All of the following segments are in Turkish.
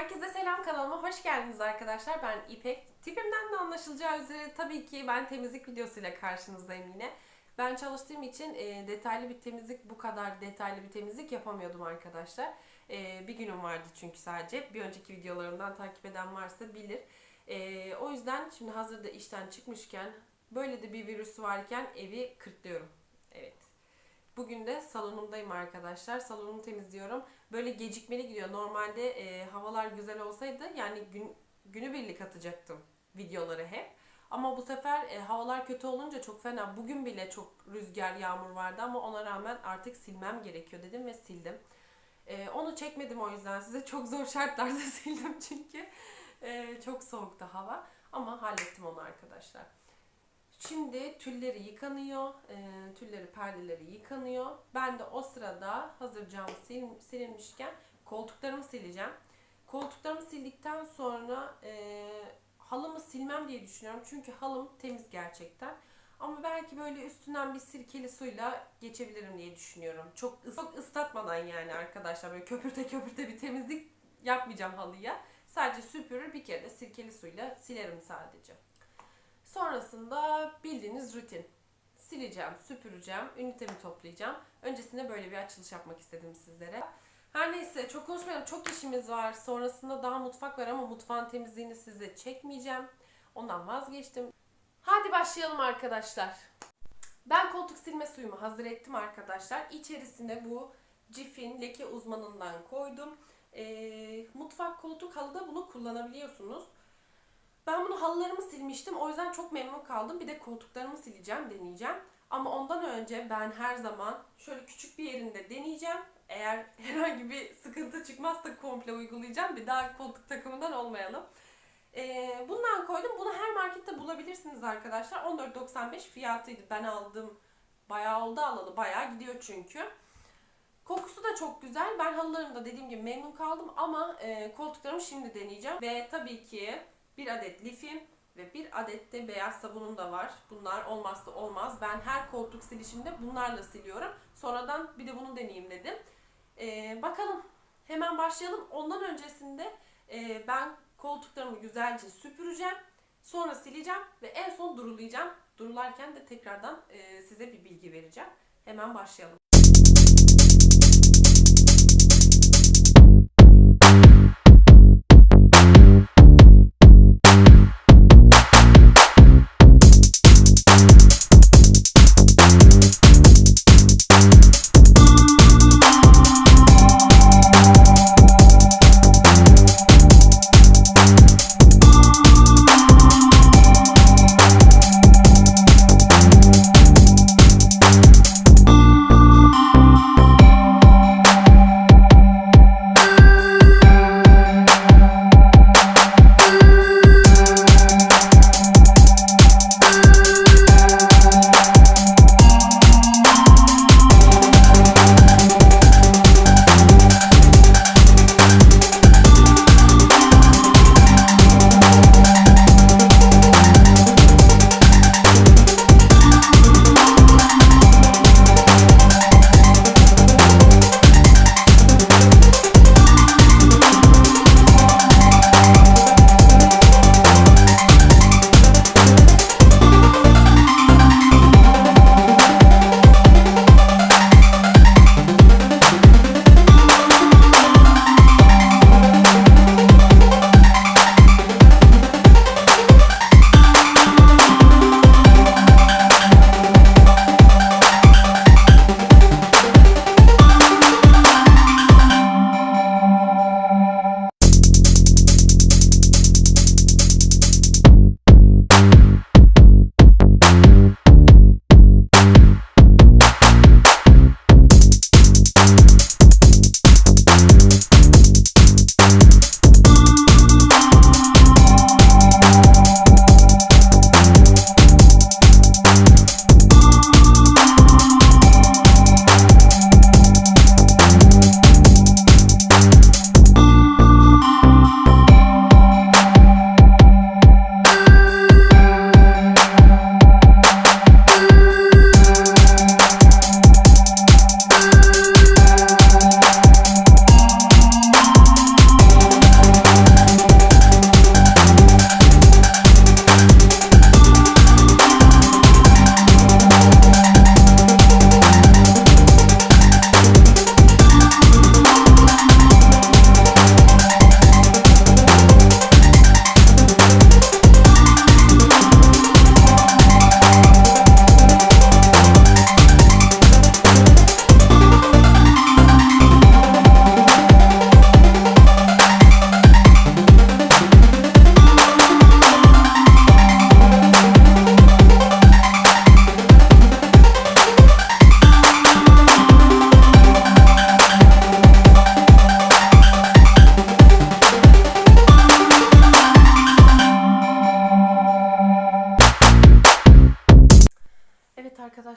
Herkese selam kanalıma hoş geldiniz arkadaşlar. Ben İpek. Tipimden de anlaşılacağı üzere tabii ki ben temizlik videosuyla karşınızdayım yine. Ben çalıştığım için e, detaylı bir temizlik, bu kadar detaylı bir temizlik yapamıyordum arkadaşlar. E, bir günüm vardı çünkü sadece. Bir önceki videolarımdan takip eden varsa bilir. E, o yüzden şimdi hazırda işten çıkmışken, böyle de bir virüs varken evi kırtlıyorum. Evet. Bugün de salonumdayım arkadaşlar. Salonumu temizliyorum. Böyle gecikmeli gidiyor. Normalde e, havalar güzel olsaydı yani gün günübirlik atacaktım videoları hep. Ama bu sefer e, havalar kötü olunca çok fena. Bugün bile çok rüzgar, yağmur vardı ama ona rağmen artık silmem gerekiyor dedim ve sildim. E, onu çekmedim o yüzden size çok zor şartlarda sildim çünkü e, çok soğuktu hava. Ama hallettim onu arkadaşlar. Şimdi tülleri yıkanıyor, e, tülleri, perdeleri yıkanıyor. Ben de o sırada hazır cam sil- silinmişken koltuklarımı sileceğim. Koltuklarımı sildikten sonra e, halımı silmem diye düşünüyorum. Çünkü halım temiz gerçekten. Ama belki böyle üstünden bir sirkeli suyla geçebilirim diye düşünüyorum. Çok, çok ıslatmadan yani arkadaşlar böyle köpürte köpürte bir temizlik yapmayacağım halıya. Sadece süpürür bir kere de sirkeli suyla silerim sadece. Sonrasında bildiğiniz rutin. Sileceğim, süpüreceğim, ünitemi toplayacağım. Öncesinde böyle bir açılış yapmak istedim sizlere. Her neyse çok konuşmayalım. Çok işimiz var. Sonrasında daha mutfak var ama mutfağın temizliğini size çekmeyeceğim. Ondan vazgeçtim. Hadi başlayalım arkadaşlar. Ben koltuk silme suyumu hazır ettim arkadaşlar. İçerisine bu Cif'in leke uzmanından koydum. Ee, mutfak koltuk halıda bunu kullanabiliyorsunuz. Halılarımı silmiştim. O yüzden çok memnun kaldım. Bir de koltuklarımı sileceğim, deneyeceğim. Ama ondan önce ben her zaman şöyle küçük bir yerinde deneyeceğim. Eğer herhangi bir sıkıntı çıkmazsa komple uygulayacağım. Bir daha koltuk takımından olmayalım. Ee, bundan koydum. Bunu her markette bulabilirsiniz arkadaşlar. 14.95 fiyatıydı. Ben aldım. Bayağı oldu alalı. Bayağı gidiyor çünkü. Kokusu da çok güzel. Ben halılarımda dediğim gibi memnun kaldım ama e, koltuklarımı şimdi deneyeceğim. Ve tabii ki bir adet lifim ve bir adet de beyaz sabunum da var. Bunlar olmazsa olmaz. Ben her koltuk silişimde bunlarla siliyorum. Sonradan bir de bunu deneyeyim dedim. Ee, bakalım hemen başlayalım. Ondan öncesinde e, ben koltuklarımı güzelce süpüreceğim. Sonra sileceğim ve en son durulayacağım. Durularken de tekrardan e, size bir bilgi vereceğim. Hemen başlayalım.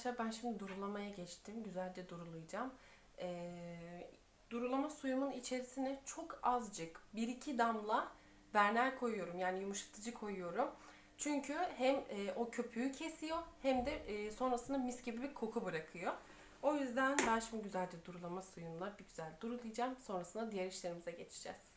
Arkadaşlar ben şimdi durulamaya geçtim. Güzelce durulayacağım. Ee, durulama suyumun içerisine çok azıcık 1-2 damla vernel koyuyorum. Yani yumuşatıcı koyuyorum. Çünkü hem e, o köpüğü kesiyor hem de e, sonrasında mis gibi bir koku bırakıyor. O yüzden ben şimdi güzelce durulama suyumla bir güzel durulayacağım. Sonrasında diğer işlerimize geçeceğiz.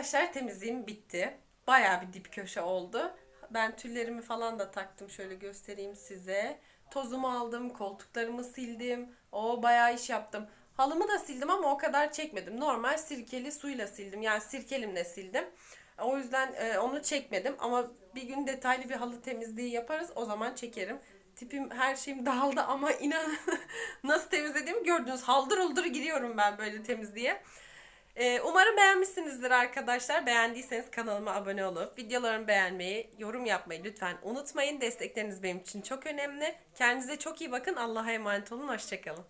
Arkadaşlar temizliğim bitti. Bayağı bir dip köşe oldu. Ben tüllerimi falan da taktım. Şöyle göstereyim size. Tozumu aldım, koltuklarımı sildim. O bayağı iş yaptım. Halımı da sildim ama o kadar çekmedim. Normal sirkeli suyla sildim. Yani sirkelimle sildim. O yüzden e, onu çekmedim ama bir gün detaylı bir halı temizliği yaparız. O zaman çekerim. Tipim her şeyim dağıldı ama inan nasıl temizlediğimi gördünüz. Haldır uldur giriyorum ben böyle temizliğe. Ee, umarım beğenmişsinizdir arkadaşlar. Beğendiyseniz kanalıma abone olup videolarımı beğenmeyi, yorum yapmayı lütfen unutmayın. Destekleriniz benim için çok önemli. Kendinize çok iyi bakın. Allah'a emanet olun. Hoşçakalın.